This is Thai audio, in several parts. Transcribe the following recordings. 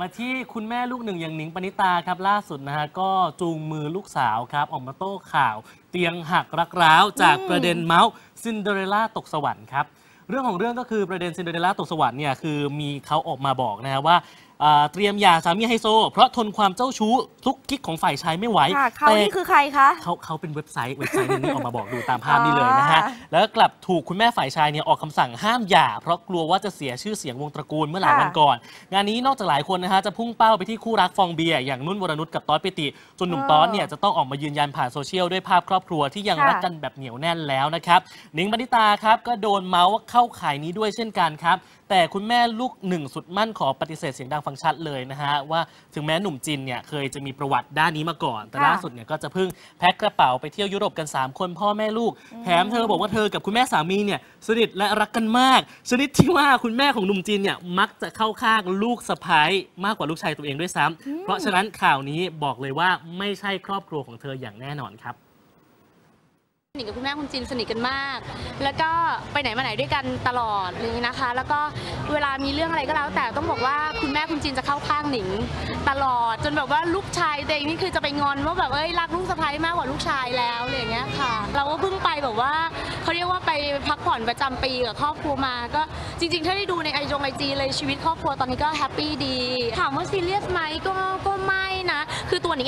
มาที่คุณแม่ลูกหนึ่งอย่างหนิงปณิตาครับล่าสุดนะฮะก็จูงมือลูกสาวครับออกมาโต้ข่าว เตียงหักรักร้าวจากประเด็นเมาส์ซินเดอเรลล่าตกสวรรค์ครับเรื่องของเรื่องก็คือประเด็นซินเดอเรลล่าตกสวรรค์เนี่ยคือมีเขาออกมาบอกนะฮะว่าอ่า เตรียมหย่าสามีไฮโซ เพราะทนความเจ้าชู้ทุกกิ๊กของฝ่ายชายไม่ไหวค่ะเขาแต่นี่คือใครคะเขาเขาเป็นเว็บไซต์เว็บไซต์หนึงนี่ออกมาบอกดูตามภาพนี้เลยนะฮะอ่าแล้วกลับถูกคุณแม่ฝ่ายชายเนี่ยออกคำสั่งห้ามหย่า เพราะกลัวว่าจะเสียชื่อเสียงวงตระกูลเมื่อหลายค่ะวันก่อน งานนี้นอกจากหลายคนนะฮะจะพุ่งเป้าไปที่คู่รักฟองเบียร์อย่างนุ่นวรนุชกับต๊อดปิติจนหนุ่มเออต๊อดเนี่ยจะต้องออกมายืนยันผ่านโซเชียลด้วยภาพครอบครัวที่ยังค่ะรักกันแบบเหนียวแน่นแล้วนะครับหนิงปณิตาครับก็โดนเมาส์ว่าเข้าข่ายนี้ด้วยเช่นกันครับแต่คุณแม่ลูกหนึ่งสุดมั่นขอปฏิเสธเสียงดังฟังชัดเลยนะฮะว่าถึงแม้หนุ่มจินเนี่ยเคยจะมีประวัติด้านนี้มาก่อน แต่ค่ะล่าสุดเนี่ยก็จะเพิ่งแพ็คกระเป๋าไปเที่ยวยุโรปกัน 3 คนพ่อแม่ลูกแถมเธอบอกว่าเธอกับคุณแม่สามีเนี่ยสนิทและรักกันมาก ชนิดที่ว่าคุณแม่ของหนุ่มจินเนี่ยมักจะเข้าข้างลูกสะพ้ายมากกว่าลูกชายตัวเองด้วยซ้ำเพราะฉะนั้นข่าวนี้บอกเลยว่าไม่ใช่ครอบครัวของเธออย่างแน่นอนครับ สนิทกับคุณแม่คุณจินสนิทกันมาก แล้วก็ไปไหนมาไหนด้วยกันตลอดอย่างนี้นะคะ แล้วก็เวลามีเรื่องอะไรก็แล้ว แต่ต้องบอกว่าคุณแม่คุณจินจะเข้าข้างหนิงตลอด จนแบบว่าลูกชายตัวเองนี่คือจะไปงอนว่าแบบเอ้ยรักลูกสะใภ้มากกว่าลูกชายแล้วอะไรอย่างเงี้ยค่ะ เราก็เพิ่งไปแบบว่าเขาเรียกว่าไปพักผ่อนประจำปีกับครอบครัวมา ก็จริงๆ ถ้าได้ดูในไอจงไอจีเลยชีวิตครอบครัวตอนนี้ก็แฮปปี้ดีถามว่าซีเรียสไหมก็ก็ไม่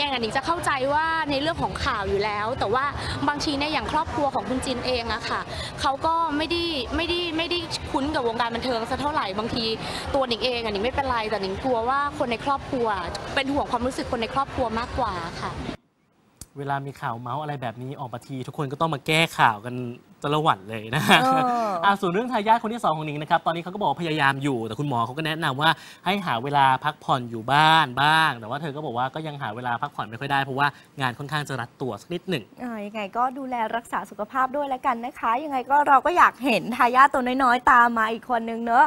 นะคือตัวหนิงเองอะหนิงจะเข้าใจว่าในเรื่องของข่าวอยู่แล้ว แต่ว่าบางทีเนี่ยอย่างครอบครัวของคุณจินเองอะค่ะเขาก็ไม่ได้ไม่ได้ไม่ได้คุ้นกับวงการบันเทิงสักเท่าไหร่บางทีตัวหนิงเองอะหนิงไม่เป็นไรแต่หนิงกลัวว่าคนในครอบครัว เป็นห่วงความรู้สึกคนในครอบครัวมากกว่าค่ะ เวลามีข่าวเมาส์อะไรแบบนี้ออกมาที ทุกคนก็ต้องมาแก้ข่าวกันจะละหวั่นเลยนะฮะเอออะส่วนเรื่องทายาทคนที่ 2 ของหนิงนะครับ ตอนนี้เขาก็บอกว่าพยายามอยู่ แต่คุณหมอเขาก็แนะนำว่าให้หาเวลาพักผ่อนอยู่บ้านบ้าง แต่ว่าเธอก็บอกว่าก็ยังหาเวลาพักผ่อนไม่ค่อยได้ เพราะว่างานค่อนข้างจะรัดตัวสักนิดหนึ่งอ่ายังไงก็ดูแลรักษาสุขภาพด้วยแล้วกันนะคะ ยังไงก็เราก็อยากเห็นทายาทตัวน้อยๆ ตามมาอีกคนนึงเนอะ